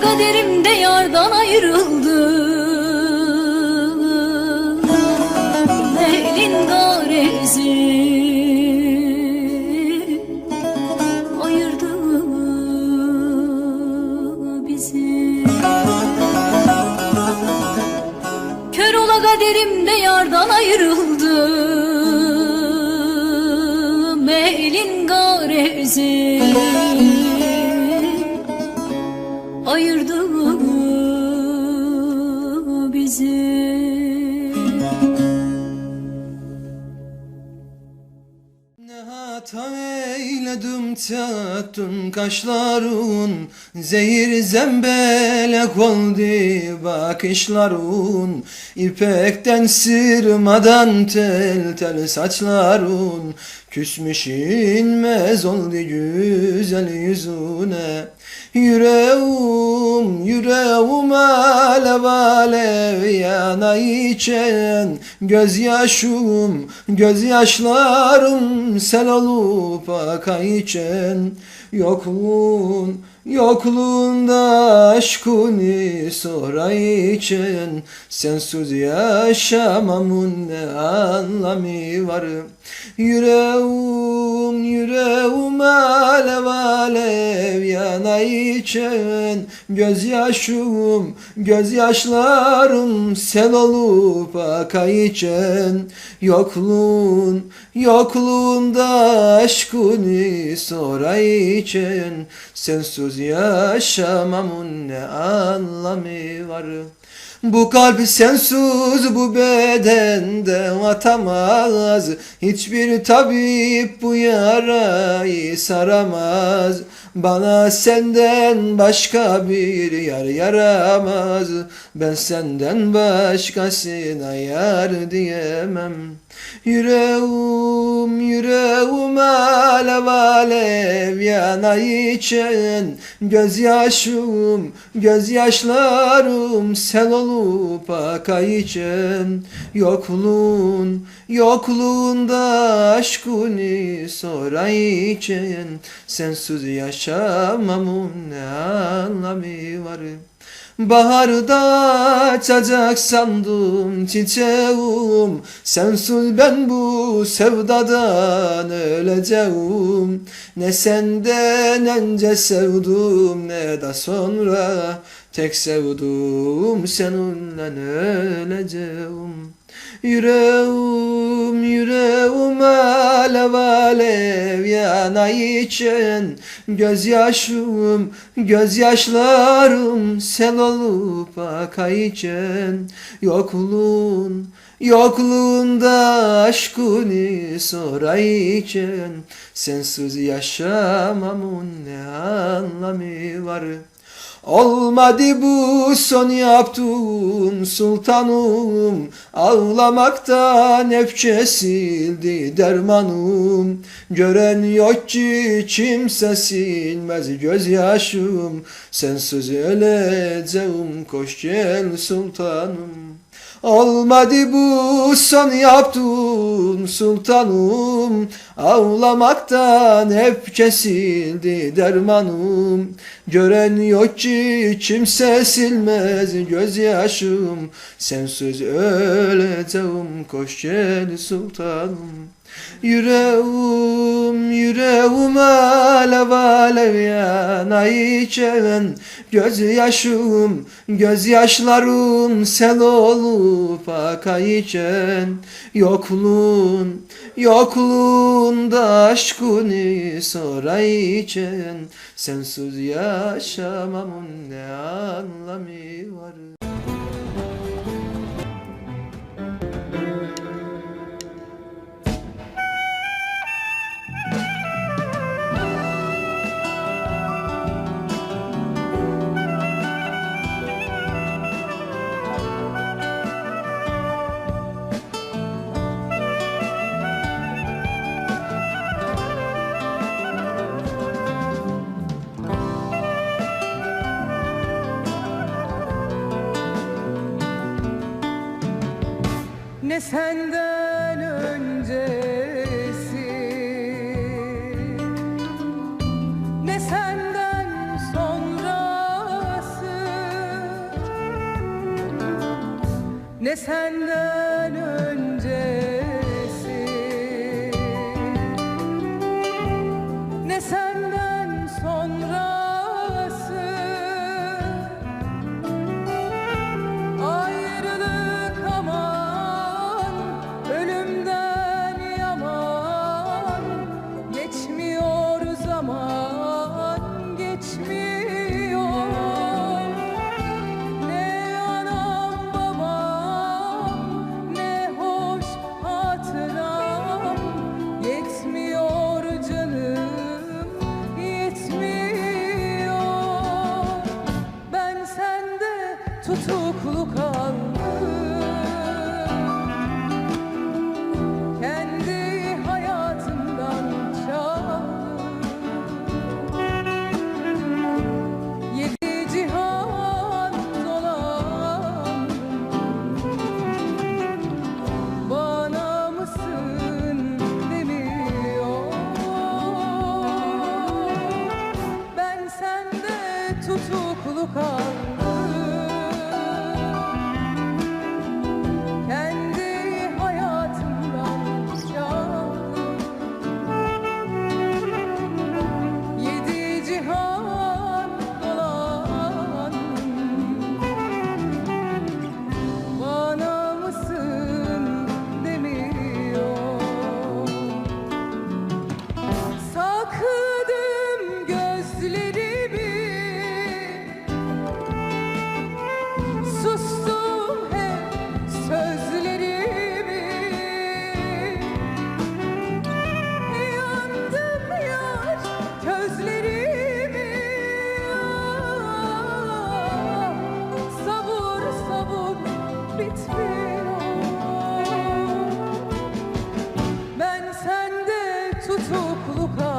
kaderimde yardan ayrıldı. Elin garezi ayırdı bizi. Kör ola kaderimde yardan ayrıldı. Elin garezi ayırdı bizi. Ne hata eyledim tattın kaşların Zehir zembelek oldu bakışların İpekten sırmadan tel tel saçların Küsmüş inmez oldu güzel yüzüne. Yüreğim, yüreğim alev alev yana içen. Gözyaşım, gözyaşlarım sel olup aka içen. Yokluğun, yokluğunda aşkını sonra içen Sensiz yaşamamın ne anlamı var? Yüreğim, yüreğim alev alev yana içen Gözyaşım, gözyaşlarım sel olup aka içen Yokluğun, yokluğunda aşkını sonra içen Sensiz yaşamamın ne anlamı var? Bu kalp sensiz bu bedende atamaz Hiçbir tabip bu yarayı saramaz. Bana senden başka bir yar yaramaz. Ben senden başkasına yar diyemem Yüreğim, yüreğim alev alev yana içen Gözyaşım, gözyaşlarım sel olup aka içen Yokluğun, yokluğunda aşkını sonra içen Sensiz yaşamamın ne anlamı var Baharda açacak sandım çiçeğim. Sensiz ben bu sevdadan öleceğim. Ne senden önce sevdim ne de sonra Tek sevduğum seninle öleceğim. Yüreğim, yüreğim alev alev yana içen Gözyaşım, gözyaşlarım sel olup aka içen Yokluğun, yokluğunda aşkını sonra içen Sensiz yaşamamın ne anlamı var Olmadı bu son yaptığın sultanım. Ağlamaktan hep kesildi dermanım. Gören yok ki kimse silmez gözyaşım. Sensiz öleceğim koş gel sultanım. Olmadı bu son yaptığın sultanım. Ağlamaktan hep kesildi dermanım Gören yok ki kimse silmez gözyaşım. Sensiz öleceğim koş gel sultanım Yüreğim, yüreğim alev alev yana içen Gözyaşım, gözyaşlarım sel olup aka içen Yokluğun, yokluğunda aşkını sonra içen Sensiz yaşamamın ne anlamı var ne senden öncesi. Ne senden sonrası. Ne senden 处处苦 Zuk Luka